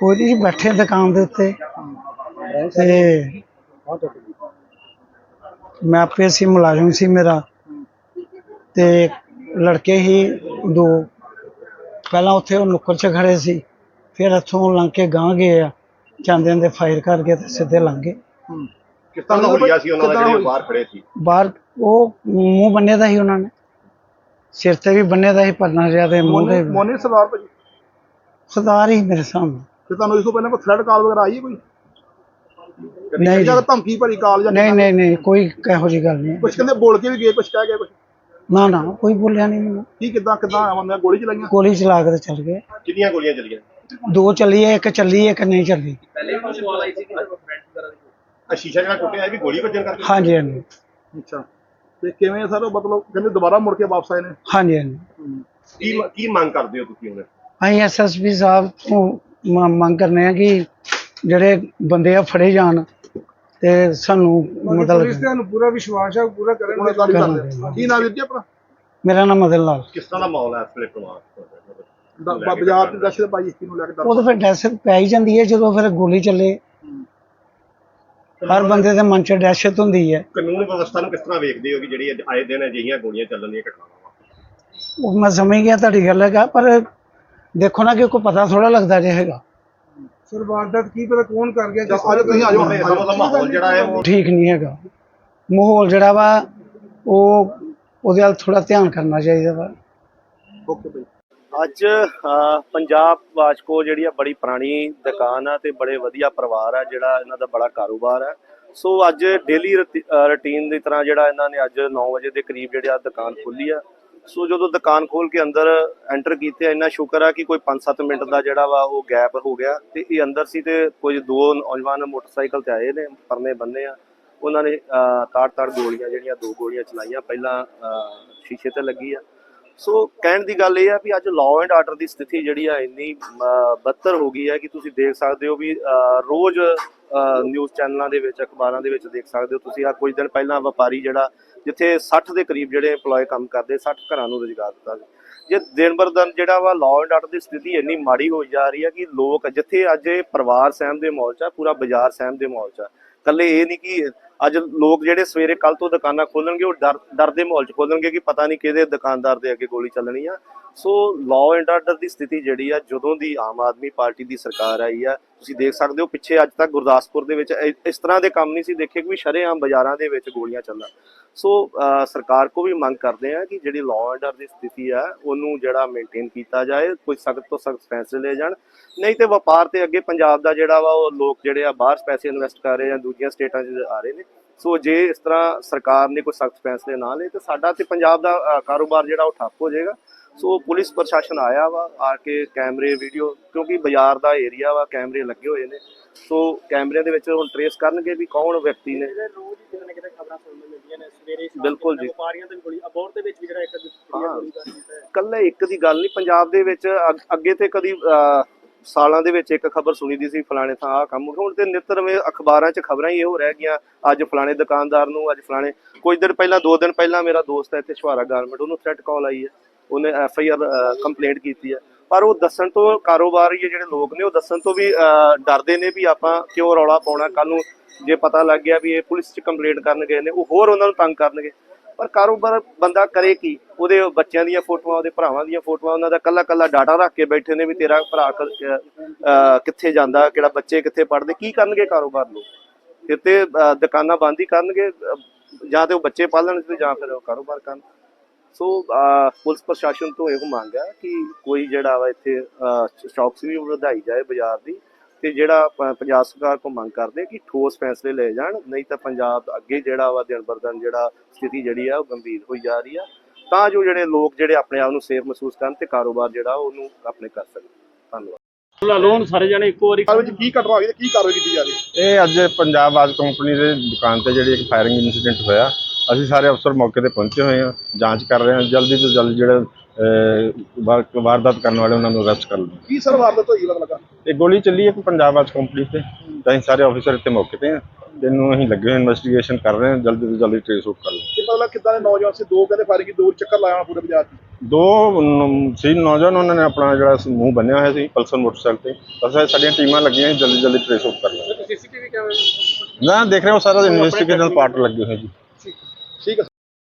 ਕੋਈ ਨਹੀਂ ਜੀ, ਬੈਠੇ ਦੁਕਾਨ ਦੇ ਉੱਤੇ। ਤੇ ਮੈਂ ਆਪੇ ਸੀ ਮੁਲਾਜ਼ਮ ਸੀ ਮੇਰਾ। ਤੇ ਲੜਕੇ ਹੀ ਦੋ। ਪਹਿਲਾਂ ਉੱਥੇ ਉਹ ਨੁੱਕਰ 'ਚ ਖੜੇ ਸੀ। ਫਿਰ ਇੱਥੋਂ ਲੰਘ ਕੇ ਗਾਂ ਗਏ ਆ। ਜਾਂਦੇ ਜਾਂਦੇ ਫਾਇਰ ਕਰਕੇ ਤੇ ਸਿੱਧੇ ਲੰਘ ਗਏ। ਕਿਸ ਤਰ੍ਹਾਂ ਦਾ ਹੋਇਆ ਸੀ ਉਹਨਾਂ ਦਾ ਜਿਹੜੇ ਬਾਹਰ ਖੜੇ ਸੀ? ਬਾਹਰ ਉਹ ਮੂੰਹ ਬੰਨੇ ਦਾ ਸੀ ਉਹਨਾਂ ਨੇ। ਸਿਰ ਤੇ ਵੀ ਬੰਨੇ ਦਾ ਸੀ ਪਰਨਾ ਜਿਹਾ ਤੇ ਮੂੰਹ ਵੀ। ਮੋਨੀ ਸਰਦਾਰ ਭਾਜੀ? ਸਰਦਾਰ ਹੀ ਮੇਰੇ ਸਾਹਮਣੇ। ਤੇ ਤੁਹਾਨੂੰ ਇਸ ਤੋਂ ਪਹਿਲਾਂ ਕੋਈ ਥ੍ਰੈਡ ਕਾਲ ਵਗੈਰਾ ਆਈ ਹੈ ਕੋਈ? ਨਹੀਂ ਜਾਂ ਜੀ। ਧਮਕੀ ਭਰੀ ਕਾਲ ਜਾਂ ਨਹੀਂ ਨਹੀਂ ਨਹੀਂ ਕੋਈ ਇਹੋ ਜਿਹੀ ਗੱਲ ਨਹੀਂ ਕੁਝ ਕਹਿੰਦੇ ਬੋਲ ਕੇ ਵੀ ਗਏ ਕੁਝ ਕਹਿ ਗਏ ਕੁਛ? ਨਾ ਨਾ ਕੋਈ ਬੋਲਿਆ ਨਹੀਂ ਮੈਨੂੰ। ਕੀ ਕਿਦਾਂ ਕਿਦਾਂ ਆਵਾਂ ਗੋਲੀ ਚਲਾਈਆਂ? ਗੋਲੀ ਚਲਾ ਕੇ ਤੇ ਚੱਲ ਗਏ। ਕਿੰਨੀਆਂ ਗੋਲੀਆਂ ਚੱਲੀਆਂ? ਦੋ ਚੱਲੀ ਹੈ ਇੱਕ ਚੱਲੀ। ਹੈ, ਇੱਕ ਨਹੀਂ ਚੱਲੀ ਆ ਸ਼ੀਸ਼ਾ ਜਿਹੜਾ ਟੁੱਟਿਆ ਇਹ ਵੀ ਗੋਲੀ ਵੱਜਣ ਕਰਕੇ? ਹਾਂਜੀ ਹਾਂਜੀ। ਅੱਛਾ। ਤੇ ਕਿਵੇਂ ਸਰ ਮਤਲਬ ਕਹਿੰਦੇ ਦੁਬਾਰਾ ਮੁੜ ਕੇ ਵਾਪਸ ਆਏ ਨੇ? ਹਾਂਜੀ ਹਾਂਜੀ। ਕੀ ਕੀ ਮੰਗ ਕਰਦੇ ਹੋ ਤੁਸੀਂ ਹੁਣ? ਅਸੀਂ ਐਸਐਸਪੀ ਸਾਹਿਬ ਤੋਂ ਮੰਗ ਕਰਨੇ ਆ ਕਿ ਜਿਹੜੇ ਬੰਦੇ ਆ ਫੜੇ ਜਾਣ ਤੇ ਸਾਨੂੰ ਮਤਲਬ ਤੁਹਾਨੂੰ ਪੂਰਾ ਵਿਸ਼ਵਾਸ ਹੈ ਪੂਰਾ ਕਰਨਗੇ ਗਾੜੀ ਕਰਦੇ ਕੀ ਨਾਮ ਵੀਰ ਜੀ ਆਪਣਾ? ਮੇਰਾ ਨਾਮ ਮਦਨ ਲਾਲ। ਕਿਸ ਤਰ੍ਹਾਂ ਦਾ ਮਾਹੌਲ ਹੈ ਇਸ ਵੇਲੇ ਪਰਿਵਾਰ ਦ- ਬ- ਬਾਜ਼ਾਰ ਦੀ ਦਸ਼ਤ ਭਾਈ ਇਸ ਨੂੰ ਲੈ ਕੇ ਉਹ ਤਾਂ ਫਿਰ ਦਹਿਸ਼ਤ ਪੈ ਹੀ ਜਾਂਦੀ ਹੈ ਜਦੋਂ ਫਿਰ ਗੋਲੀ ਚੱਲੇ। ਹਰ ਬੰਦੇ ਦੇ ਮਨ 'ਚ ਦਹਿਸ਼ਤ ਹੁੰਦੀ ਹੈ। ਕਾਨੂੰਨ ਵਿਵਸਥਾ ਨੂੰ ਕਿਸ ਤਰ੍ਹਾਂ ਵੇਖਦੇ ਹੋ ਕਿ ਜਿਹੜੀ ਅੱਜ ਆਏ ਦਿਨ ਅਜਿਹੀਆਂ ਗੋਲੀਆਂ ਚੱਲਣ ਦੀਆਂ ਘਟਨਾਵਾਂ? ਉਹ ਮੈਂ ਸਮਝ ਗਿਆ ਤੁਹਾਡੀ ਗੱਲ ਹੈਗਾ ਪਰ ਦੇਖੋ ਨਾ ਕਿ ਕੋਈ ਪਤਾ ਥੋੜਾ ਲੱਗਦਾ ਜੇ ਹੈਗਾ। ਸਰ ਵਾਰਦਾਤ ਕੀ ਪਤਾ ਕੌਣ ਕਰ ਗਿਆ ਜਿਸ ਅੱਜ ਤੁਸੀਂ ਆ ਜਾਓ ਇਸ ਦਾ ਮਾਹੌਲ ਜਿਹੜਾ ਹੈ ਉਹ ਠੀਕ ਨਹੀਂ ਹੈਗਾ। ਮਾਹੌਲ ਜਿਹੜਾ ਵਾ ਉਹ ਉਹਦੇ ਵੱਲ ਥੋੜਾ ਧਿਆਨ ਕਰਨਾ ਚਾਹੀਦਾ ਵਾ। ਓਕੇ ਭਾਈ। ਅੱਜ ਪੰਜਾਬ ਵਾਚਕੋ ਜਿਹੜੀ ਆ ਬੜੀ ਪੁਰਾਣੀ ਦੁਕਾਨ ਆ ਤੇ ਬੜੇ ਵਧੀਆ ਪਰਿਵਾਰ ਆ ਜਿਹੜਾ ਇਹਨਾਂ ਦਾ ਬੜਾ ਕਾਰੋਬਾਰ ਆ। ਸੋ ਅੱਜ ਡੇਲੀ ਰੁਟੀਨ ਦੀ ਤਰ੍ਹਾਂ ਜਿਹੜਾ ਇਹਨਾਂ ਨੇ ਅੱਜ 9 ਵਜੇ ਦੇ ਕਰੀਬ ਜਿਹੜੀ ਆ ਦੁਕਾਨ ਖੋਲੀ ਆ। ਸੋ ਜਦੋਂ ਦੁਕਾਨ ਖੋਲ ਕੇ ਅੰਦਰ ਐਂਟਰ ਕੀਤੇ, ਇੰਨਾ ਸ਼ੁਕਰ ਆ ਕਿ ਕੋਈ 5-7 ਮਿੰਟ ਦਾ ਜਿਹੜਾ ਵਾ ਉਹ ਗੈਪ ਹੋ ਗਿਆ ਤੇ ਇਹ ਅੰਦਰ ਸੀ ਤੇ ਕੁਝ ਦੋ ਨੌਜਵਾਨ ਮੋਟਰਸਾਈਕਲ ਤੇ ਆਏ ਨੇ, ਪਰਨੇ ਬੰਨੇ ਆ। ਉਹਨਾਂ ਨੇ ਤਾੜ-ਤਾੜ ਗੋਲੀਆਂ ਜਿਹੜੀਆਂ, ਦੋ ਗੋਲੀਆਂ ਚਲਾਈਆਂ, ਪਹਿਲਾਂ ਸ਼ੀਸ਼ੇ ਤੇ ਲੱਗੀ ਆ। ਸੋ ਕਹਿਣ ਦੀ ਗੱਲ ਇਹ ਆ ਵੀ ਅੱਜ ਲਾਅ ਐਂਡ ਆਰਡਰ ਦੀ ਸਥਿਤੀ ਜਿਹੜੀ ਆ ਇੰਨੀ ਬਦਤਰ ਹੋ ਗਈ ਹੈ ਕਿ ਤੁਸੀਂ ਦੇਖ ਸਕਦੇ ਹੋ ਵੀ ਰੋਜ਼ ਨਿਊਜ਼ ਚੈਨਲਾਂ ਦੇ ਵਿੱਚ, ਅਖਬਾਰਾਂ ਦੇ ਵਿੱਚ ਦੇਖ ਸਕਦੇ ਹੋ ਤੁਸੀਂ। ਆ ਕੁਝ ਦਿਨ ਪਹਿਲਾਂ ਵਪਾਰੀ ਜਿਹੜਾ, ਜਿੱਥੇ 60 ਦੇ ਕਰੀਬ ਜਿਹੜੇ EMPLOYE ਕੰਮ ਕਰਦੇ 60 ਘਰਾਂ ਨੂੰ ਰੁਜ਼ਗਾਰ ਦਿੱਤਾ ਜੇ ਦਿਨ ਬਰ ਦਿਨ ਜਿਹੜਾ ਵਾ ਲਾਅ ਐਂਡ ਆਰਡਰ ਦੀ ਸਥਿਤੀ ਇੰਨੀ ਮਾੜੀ ਹੋਈ ਜਾ ਰਹੀ ਹੈ ਕਿ ਲੋਕ, ਜਿੱਥੇ ਅੱਜ ਇਹ ਪਰਿਵਾਰ ਸਹਿਮ ਦੇ ਮਾਹੌਲ 'ਚ ਆ, ਪੂਰਾ ਬਾਜ਼ਾਰ ਸਹਿਮ ਦੇ ਮਾਹੌਲ 'ਚ ਆ। ਕੱਲੇ ਇਹ ਨਹੀਂ ਕਿ ਅੱਜ ਲੋਕ ਜਿਹੜੇ ਸਵੇਰੇ ਕੱਲ ਤੋਂ ਦੁਕਾਨਾਂ ਖੋਲਣਗੇ, ਉਹ ਡਰ ਡਰ ਦੇ ਮਾਹੌਲ 'ਚ ਖੋਲਣਗੇ ਕਿ ਪਤਾ ਨਹੀਂ ਕਿਹਦੇ ਦੁਕਾਨਦਾਰ ਦੇ ਅੱਗੇ ਗੋਲੀ ਚੱਲਣੀ ਆ। ਸੋ ਲਾਅ ਐਂਡ ਆਰਡਰ ਦੀ ਸਥਿਤੀ ਜਿਹੜੀ ਆ, ਜਦੋਂ ਦੀ ਆਮ ਆਦਮੀ ਪਾਰਟੀ ਦੀ ਸਰਕਾਰ ਆਈ ਆ, ਤੁਸੀਂ ਦੇਖ ਸਕਦੇ ਹੋ ਪਿੱਛੇ ਅੱਜ ਤੱਕ ਗੁਰਦਾਸਪੁਰ ਦੇ ਵਿੱਚ ਇਸ ਤਰ੍ਹਾਂ ਦੇ ਕੰਮ ਨਹੀਂ ਸੀ ਦੇਖੇ ਕਿ ਵੀ ਸ਼ਰੇਆਮ ਬਾਜ਼ਾਰਾਂ ਦੇ ਵਿੱਚ ਗੋਲੀਆਂ ਚੱਲਣ। ਸੋ ਸਰਕਾਰ ਕੋ ਵੀ ਮੰਗ ਕਰਦੇ ਆ ਕਿ ਜਿਹੜੀ ਲਾਅ ਐਂਡ ਆਰਡਰ ਦੀ ਸਥਿਤੀ ਆ, ਉਹਨੂੰ ਜਿਹੜਾ ਮੇਨਟੇਨ ਕੀਤਾ ਜਾਏ, ਕੋਈ ਸਖਤ ਤੋਂ ਸਖਤ ਫੈਸਲੇ ਲਏ ਜਾਣ। ਨਹੀਂ ਤੇ ਵਪਾਰ ਤੇ ਅੱਗੇ ਪੰਜਾਬ ਦਾ ਜਿਹੜਾ ਵਾ, ਉਹ ਲੋਕ ਜਿਹੜੇ ਆ ਬਾਹਰ ਪੈਸੇ ਇਨਵੈਸਟ ਕਰ ਰਹੇ ਆ, ਦੂਜੀਆਂ ਸਟੇਟਾਂ 'ਚ ਆ ਰਹੇ ਨੇ। ਸੋ ਜੇ ਇਸ ਤਰ੍ਹਾਂ ਸਰਕਾਰ ਨੇ ਕੋਈ ਸਖਤ ਫੈਸਲੇ ਨਾ ਲਏ ਤੇ ਸਾਡਾ ਤੇ ਪੰਜਾਬ ਦਾ ਕਾਰੋਬਾਰ ਜਿਹੜਾ ਉਹ ਠੱਪ ਹੋ ਜਾਏਗਾ। ਸੋ ਪੁਲਿਸ ਪ੍ਰਸ਼ਾਸਨ ਆਇਆ ਵਾ ਆ ਕੇ ਕੈਮਰੇ ਵੀਡੀਓ ਕਿਉਂਕਿ ਬਾਜ਼ਾਰ ਦਾ ਏਰੀਆ ਵਾ ਕੈਮਰੇ ਲੱਗੇ ਹੋਏ ਨੇ। ਸੋ ਕੈਮਰਿਆਂ ਦੇ ਵਿੱਚ ਹੁਣ ਟਰੇਸ ਕਰਨਗੇ ਵੀ ਕੌਣ ਵਿਅਕਤੀ ਨੇ। ਰੋਜ਼ ਕਿਤੇ ਨਾ ਕਿਤੇ ਖਬਰਾਂ ਸੁਣਨ ਨੂੰ ਮਿਲਦੀਆਂ ਨੇ ਸਵੇਰੇ ਸ਼ਾਮ ਬਿਲਕੁਲ ਜੀ। ਵਪਾਰੀਆਂ ਤੇ ਗੋਲੀ ਅਬੋਰ ਦੇ ਵਿੱਚ ਵੀ ਜਿਹੜਾ ਇੱਕ ਕੱਲੇ ਇੱਕ ਦੀ ਗੱਲ ਨਹੀਂ ਪੰਜਾਬ ਦੇ ਵਿੱਚ ਅੱਗ- ਤੇ ਕਦੀ ਸਾਲਾਂ ਦੇ ਵਿੱਚ ਇੱਕ ਖਬਰ ਸੁਣੀ ਦੀ ਸੀ ਫਲਾਣੇ ਥਾਂ ਆ ਕੰਮ। ਹੁਣ ਤੇ ਨਿੱਤ ਅਖਬਾਰਾਂ 'ਚ ਖਬਰਾਂ ਹੀ ਇਹੋ ਰਹਿ ਗਈਆਂ। ਅੱਜ ਫਲਾਣੇ ਦੁਕਾਨਦਾਰ ਨੂੰ ਅੱਜ ਫਲਾਣੇ ਕੁਝ ਦਿਨ ਪਹਿਲਾਂ ਦੋ ਦਿਨ ਪਹਿਲਾਂ ਮੇਰਾ ਦੋਸਤ ਹੈ ਇੱਥੇ ਛੁਹਾਰਾ ਗਾਰਮੈਂਟ ਉਹਨੂੰ ਥ੍ਰੈਟ ਕਾਲ ਆਈ ਹੈ। ਉਹਨੇ ਐਫ ਆਈ ਆਰ ਕੰਪਲੇਂਟ ਕੀਤੀ ਹੈ। ਪਰ ਉਹ ਦੱਸਣ ਤੋਂ ਕਾਰੋਬਾਰੀ ਜਿਹੜੇ ਲੋਕ ਨੇ ਉਹ ਦੱਸਣ ਤੋਂ ਵੀ ਅਹ, ਡਰਦੇ ਨੇ ਵੀ ਆਪਾਂ ਕਿਉਂ ਰੌਲਾ ਪਾਉਣਾ। ਕੱਲ ਨੂੰ ਜੇ ਪਤਾ ਲੱਗ ਗਿਆ ਵੀ ਇਹ ਪੁਲਿਸ 'ਚ ਕੰਪਲੇਂਟ ਕਰਨ ਗਏ ਨੇ ਉਹ ਹੋਰ ਉਹਨਾਂ ਨੂੰ ਤੰਗ ਕਰਨਗੇ। ਪਰ ਕਾਰੋਬਾਰ ਬੰਦਾ ਕਰੇ ਕੀ? ਉਹਦੇ ਬੱਚਿਆਂ ਦੀਆਂ ਫੋਟੋਆਂ, ਉਹਦੇ ਭਰਾਵਾਂ ਦੀਆਂ ਫੋਟੋਆਂ, ਉਹਨਾਂ ਦਾ ਕੱਲਾ ਕੱਲਾ ਡਾਟਾ ਰੱਖ ਕੇ ਬੈਠੇ ਨੇ ਵੀ ਤੇਰਾ ਭਰਾ ਕਿੱਥੇ ਜਾਂਦਾ, ਕਿਹੜਾ ਬੱਚੇ ਕਿੱਥੇ ਪੜ੍ਹਦੇ, ਕੀ ਕਰਨਗੇ ਕਾਰੋਬਾਰ ਲੋਕ? ਫਿਰ ਤੇ ਦੁਕਾਨਾਂ ਬੰਦ ਹੀ ਕਰਨਗੇ ਜਾਂ ਤੇ ਉਹ ਬੱਚੇ ਪਾਲਣ ਤੇ ਜਾਂ ਫਿਰ ਉਹ ਕਾਰੋਬਾਰ ਕਰਨ। ਸੋ ਪੁਲਿਸ ਪ੍ਰਸ਼ਾਸਨ ਤੋਂ ਇਹ ਮੰਗ ਹੈ ਕਿ ਕੋਈ ਜਿਹੜਾ ਵਾ ਇੱਥੇ ਸਟਾਕਸ ਵੀ ਵਧਾਈ ਜਾਏ ਬਾਜ਼ਾਰ ਦੀ। ਤੇ ਜਿਹੜਾ ਪੰਜਾਬ ਸਰਕਾਰ ਕੋ ਮੰਗ ਕਰਦੇ ਕਿ ਠੋਸ ਫੈਸਲੇ ਲਏ ਜਾਣ ਨਹੀਂ ਤਾਂ ਪੰਜਾਬ ਅੱਗੇ ਜਿਹੜਾ ਵਾ ਦਿਨ ਬਰ ਦਿਨ ਜਿਹੜਾ ਸਥਿਤੀ ਜਿਹੜੀ ਆ ਉਹ ਗੰਭੀਰ ਹੋਈ ਜਾ ਰਹੀ ਆ ਤਾਂ ਜੋ ਜਿਹੜੇ ਲੋਕ ਜਿਹੜੇ ਆਪਣੇ ਆਪ ਨੂੰ ਸੇਫ ਮਹਿਸੂਸ ਕਰਨ ਤੇ ਕਾਰੋਬਾਰ ਜਿਹੜਾ ਉਹਨੂੰ ਆਪਣੇ ਕਰ ਸਕਣ। ਧੰਨਵਾਦ। ਲਾ ਲੋਨ ਸਾਰੇ ਜਣੇ ਇੱਕੋ ਵਾਰੀ। ਵਿੱਚ ਕੀ ਘਟਨਾ ਹੋਈ ਤੇ ਕੀ ਕਾਰਵਾਈ ਕੀਤੀ ਜਾ ਰਹੀ? ਹੈ ਇਹ ਅੱਜ ਪੰਜਾਬ ਆਜ ਕੰਪਨੀ ਦੇ ਦੁਕਾਨ ਤੇ ਜਿਹੜੀ ਇੱਕ ਫਾਇਰਿੰਗ ਇਨਸੀਡੈਂਟ ਹੋਇਆ। ਅਸੀਂ ਸਾਰੇ ਅਫਸਰ ਮੌਕੇ ਤੇ ਪਹੁੰਚੇ ਹੋਏ ਹਾਂ ਜਾਂਚ ਕਰ ਰਹੇ ਹਾਂ ਜਲਦੀ ਤੋਂ ਜਲਦ ਜਿਹੜੇ ਵਾਰਦਾਤ ਕਰਨ ਵਾਲੇ ਉਹਨਾਂ ਨੂੰ ਅਰੈਸਟ ਕਰ ਲਓ। ਕੀ ਸਰ ਵਾਰਦਾਤ ਹੋਈ ਪਤਾ ਲੱਗਾ ਤੇ ਗੋਲੀ ਚੱਲੀ ਇੱਕ ਪੰਜਾਬ ਵਾਚ ਕੰਪਨੀ ਤੇ। ਤਾਂ ਅਸੀਂ ਸਾਰੇ ਆਫੀਸਰ ਇੱਥੇ ਮੌਕੇ ਤੇ ਆ ਤੈਨੂੰ ਅਸੀਂ ਲੱਗੇ ਇਨਵੈਸਟੀਗੇਸ਼ਨ ਕਰ ਰਹੇ ਹਾਂ ਜਲਦੀ ਤੋਂ ਜਲਦੀ ਟ੍ਰੇਸ ਆਊਟ ਕਰ ਲਵਾਂਗੇ ਪਤਾ ਕਿੱਦਾਂ ਦੇ ਨੌਜਵਾਨ ਸੀ? ਦੋ ਕਹਿੰਦੇ ਫਾਇਰ ਕੀ ਦੋ ਚੱਕਰ ਲਾਇਆ ਪੂਰੇ ਬਾਜ਼ਾਰ 'ਚ। ਦੋ ਸੀ ਨੌਜਵਾਨ ਉਹਨਾਂ ਨੇ ਆਪਣਾ ਜਿਹੜਾ ਮੂੰਹ ਬੰਨਿਆ ਹੋਇਆ ਸੀ ਪਲਸਰ ਮੋਟਰਸਾਈਕਲ ਤੇ। ਅਸਾਂ ਸਾਡੀਆਂ ਟੀਮਾਂ ਲੱਗੀਆਂ ਜਲਦੀ ਜਲਦੀ ਟ੍ਰੇਸ ਆਊਟ ਕਰ ਲਵਾਂਗੇ ਸੀਸੀਟੀਵੀ ਕੈਮਰੇ ਨਾ ਦੇਖ ਰਹੇ ਹੋ ਸਾਰਾ ਇਨਵੈਸਟੀਗੇਸ਼ਨਲ ਪਾਰਟ ਲੱਗੇ ਹੋਏ ਜੀ। ਠੀਕ ਹੈ।